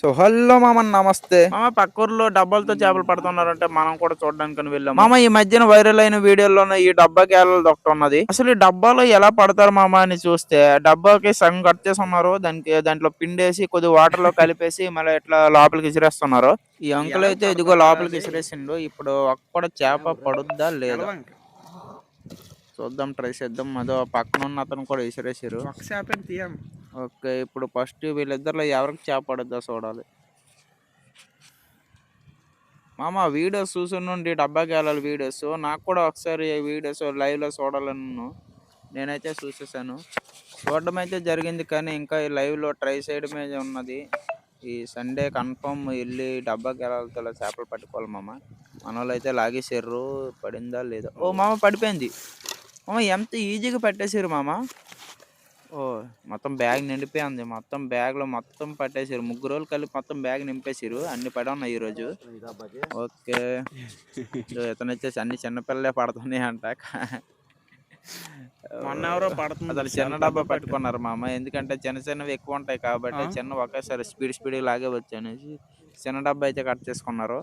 So hello మామ నమస్తే. మామ పక్క ఊర్లో డబ్బాలతో చేపలు పడుతున్నారంటే మనం కూడా చూడడానికి వెళ్ళాం మామ ఈ మధ్యన వైరల్ అయిన వీడియోలోనే ఈ డబ్బా కేరళ దొక్కట ఉన్నది. అసలు ఈ డబ్బాలో ఎలా పడతారు మామ అని చూస్తే డబ్బాకి సగం కట్ చేసి ఉన్నారు దానికి దాంట్లో పిండేసి కొద్ది వాటర్లో కలిపేసి మళ్ళీ ఇట్లా లోపలికి విసిరేస్తున్నారు. ఈ అంకుల్ అయితే ఇదిగో లోపలికి విసిరేసిండు ఇప్పుడు ఒక్కడ చేప పడుద్దా లేదా? చూద్దాం ట్రై చేద్దాం. అదో పక్కన ఉన్న అతను కూడా విసిరేసారు ఒక చేపని తీయం ఓకే ఇప్పుడు ఫస్ట్ వీళ్ళిద్దరిలో ఎవరికి చేప పడుద్దో చూడాలి. మామ వీడియోస్ చూసుండి డబ్బా వెళ్ళాలి వీడియోస్. నాకు కూడా ఒకసారి వీడియోస్ లైవ్లో చూడాలను నేనైతే చూసేసాను. చూడడం అయితే జరిగింది కానీ ఇంకా ఈ లైవ్లో ట్రై చేయడమే ఉన్నది. ఈ సండే కన్ఫర్మ్ వెళ్ళి డబ్బాకి వెళ్ళాలి చేపలు పట్టుకోవాలి మామ. మన వాళ్ళు అయితే లాగేసారు పడిందా లేదా? ఓ మామ పడిపోయింది. మామ ఎంత ఈజీగా పట్టేసిర్రు మామ? ఓ మొత్తం బ్యాగ్ నిండిపోయింది. మొత్తం బ్యాగ్లో మొత్తం పట్టేసారు ముగ్గురు రోజులు కలిపి మొత్తం బ్యాగ్ నింపేసారు అన్ని పడి ఉన్నాయి ఈరోజు ఓకే. ఇతను వచ్చేసి అన్ని చిన్నపిల్లలే పడుతున్నాయి అంట మొన్న ఎవరో పడుతుంది అసలు చిన్న డబ్బా పట్టుకున్నారు మామ ఎందుకంటే చిన్న చిన్నవి ఎక్కువ ఉంటాయి కాబట్టి చిన్న ఒకేసారి స్పీడ్ స్పీడ్ లాగే వచ్చు అనేసి చిన్న డబ్బా అయితే కట్ చేసుకున్నారు.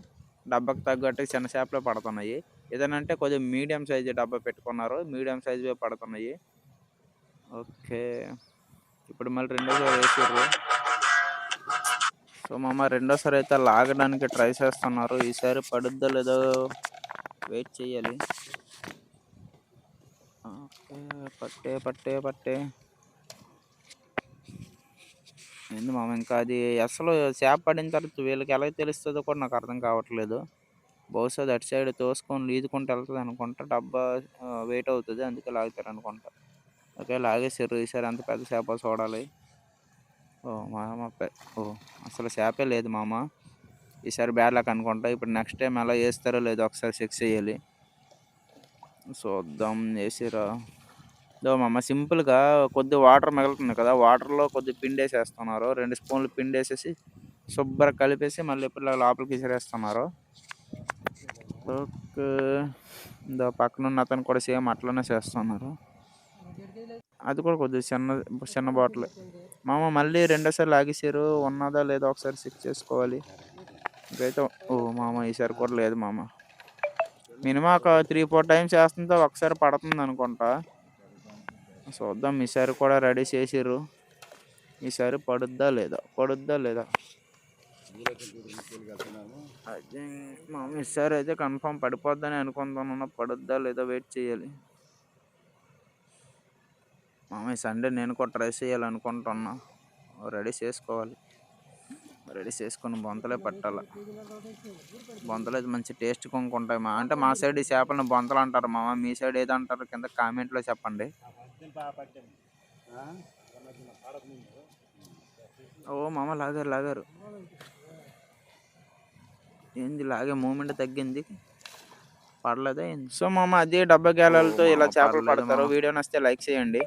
డబ్బాకి తగ్గట్టు చిన్న చేపలే పడుతున్నాయి. ఏదనంటే కొంచెం మీడియం సైజ్ డబ్బా పెట్టుకున్నారు. మీడియం సైజు పడుతున్నాయి. ఓకే. ఇప్పుడు మళ్ళీ రెండోసారి వేసారు సో మామ రెండోసారి అయితే లాగడానికి ట్రై చేస్తున్నారు. ఈసారి పడుద్దో లేదో వెయిట్ చేయాలి ఓకే పట్టే పట్టే పట్టే ఏంది మామ ఇంకా అది అసలు చేప పడిన తర్వాత వీళ్ళకి ఎలా తెలుస్తుందో కూడా నాకు అర్థం కావట్లేదు. బహుశా అది అటు సైడ్ తోసుకొని లీదుకుంటూ వెళ్తుంది అనుకుంటా. డబ్బా వెయిట్ అవుతుంది అందుకే లాగుతారు అనుకుంటా ఓకే లాగేసారు ఈసారి అంత పెద్ద చేప చూడాలి. ఓ మామ ఓ అసలు చేపే లేదు మామ. ఈసారి బ్యాడ్ లక్ అనుకుంటా. ఇప్పుడు నెక్స్ట్ టైం ఎలా వేస్తారో లేదో ఒకసారి చెక్ చేయాలి. చూద్దాం వేసిరా దో మామ సింపుల్గా కొద్ది వాటర్ మిగులుతుంది కదా. వాటర్లో కొద్ది పిండి వేసేస్తున్నారు రెండు స్పూన్లు పిండి వేసేసి శుభ్రం కలిపేసి మళ్ళీ ఇప్పుడు లోపలికి విసిరేస్తున్నారు. ఓకే. దో పక్కన ఉన్న అతను కూడా సేమ్ అట్లనే చేస్తున్నారు. అది కూడా కొద్దిగా చిన్న చిన్న బాటిల్. మామ మళ్ళీ రెండోసారి లాగేసారు ఉన్నదా లేదా ఒకసారి చెక్ చేసుకోవాలి. ఇదైతే ఓ మామ ఈసారి కూడా లేదు మామ. మినిమం ఒక త్రీ ఫోర్ టైమ్స్ వేస్తుంటే ఒకసారి పడుతుంది అనుకుంటా. చూద్దాం ఈసారి కూడా రెడీ చేసిర్రు ఈసారి పడుద్దా లేదా? పడుద్దా లేదా? మామ ఈసారి అయితే కన్ఫామ్ పడిపోద్దని అనుకుంటున్నా పడుద్దా లేదా వెయిట్ చేయాలి. మామ ఈ సండే నేను కూడా ట్రై చేయాలనుకుంటున్నా. రెడీ చేసుకోవాలి. రెడీ చేసుకొని బొంతలే పట్టాలి. బొంతలు మంచి టేస్ట్ కొనుక్కుంటాయి మా అంటే మా సైడ్ ఈ చేపలను బొంతలు అంటారు మామ. మీ సైడ్ ఏది అంటారు కింద కామెంట్లో చెప్పండి. ఓ మామ లాగారు లాగారు. ఏంది లాగే మూమెంట్ తగ్గింది? పడలేదా? సో మామ అదే డబ్బా గేలాలతో ఇలా చేపలు పడతారు. వీడియో నచ్చితే లైక్ చేయండి.